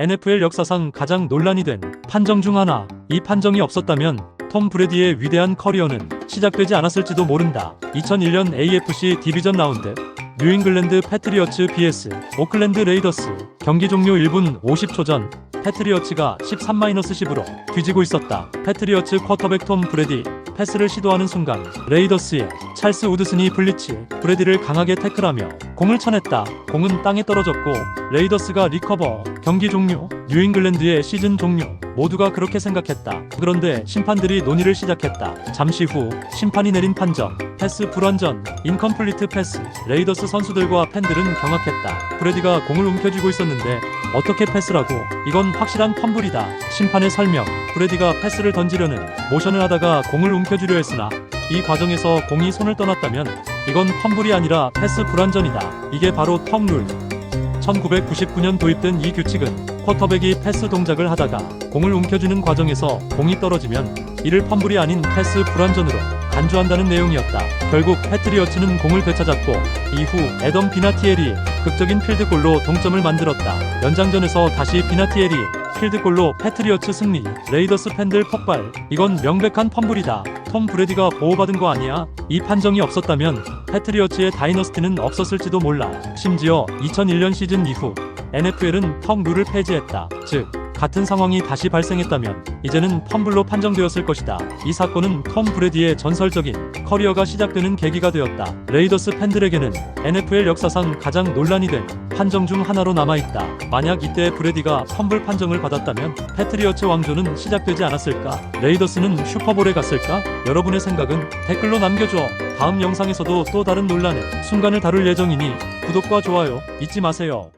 NFL 역사상 가장 논란이 된 판정 중 하나. 이 판정이 없었다면 톰 브레디의 위대한 커리어는 시작되지 않았을지도 모른다. 2001년 AFC 디비전 라운드 뉴잉글랜드 패트리어츠 vs 오클랜드 레이더스 경기 종료 1분 50초 전 패트리어츠가 13-10으로 뒤지고 있었다. 패트리어츠 쿼터백 톰 브레디 패스를 시도하는 순간 레이더스의 찰스 우드슨이 블리치 브레디를 강하게 태클하며 공을 쳐냈다. 공은 땅에 떨어졌고 레이더스가 리커버 경기 종료 뉴잉글랜드의 시즌 종료 모두가 그렇게 생각했다. 그런데 심판들이 논의를 시작했다. 잠시 후 심판이 내린 판정 패스 불완전 인컴플리트 패스 레이더스 선수들과 팬들은 경악했다. 브레디가 공을 움켜쥐고 있었는데 어떻게 패스라고 이건 확실한 펌블이다. 심판의 설명 브레디가 패스를 던지려는 모션을 하다가 공을 움켜쥐려 했으나 이 과정에서 공이 손을 떠났다면 이건 펌블이 아니라 패스 불완전이다. 이게 바로 턱룰 1999년 도입된 이 규칙은 쿼터백이 패스 동작을 하다가 공을 움켜쥐는 과정에서 공이 떨어지면 이를 펌블이 아닌 패스 불완전으로 간주한다는 내용이었다. 결국 패트리어츠는 공을 되찾았고 이후 에덤 비나티엘이 극적인 필드골로 동점을 만들었다. 연장전에서 다시 비나티엘이 필드골로 패트리어츠 승리. 레이더스 팬들 폭발. 이건 명백한 펌블이다. 톰 브레디가 보호받은 거 아니야? 이 판정이 없었다면 패트리어츠의 다이너스티는 없었을지도 몰라. 심지어 2001년 시즌 이후 NFL은 턱 룰을 폐지했다. 즉 같은 상황이 다시 발생했다면 이제는 펌블로 판정되었을 것이다. 이 사건은 톰 브레디의 전설적인 커리어가 시작되는 계기가 되었다. 레이더스 팬들에게는 NFL 역사상 가장 논란이 된 판정 중 하나로 남아있다. 만약 이때 브레디가 펌블 판정을 받았다면 패트리어츠 왕조는 시작되지 않았을까? 레이더스는 슈퍼볼에 갔을까? 여러분의 생각은 댓글로 남겨줘. 다음 영상에서도 또 다른 논란의 순간을 다룰 예정이니 구독과 좋아요 잊지 마세요.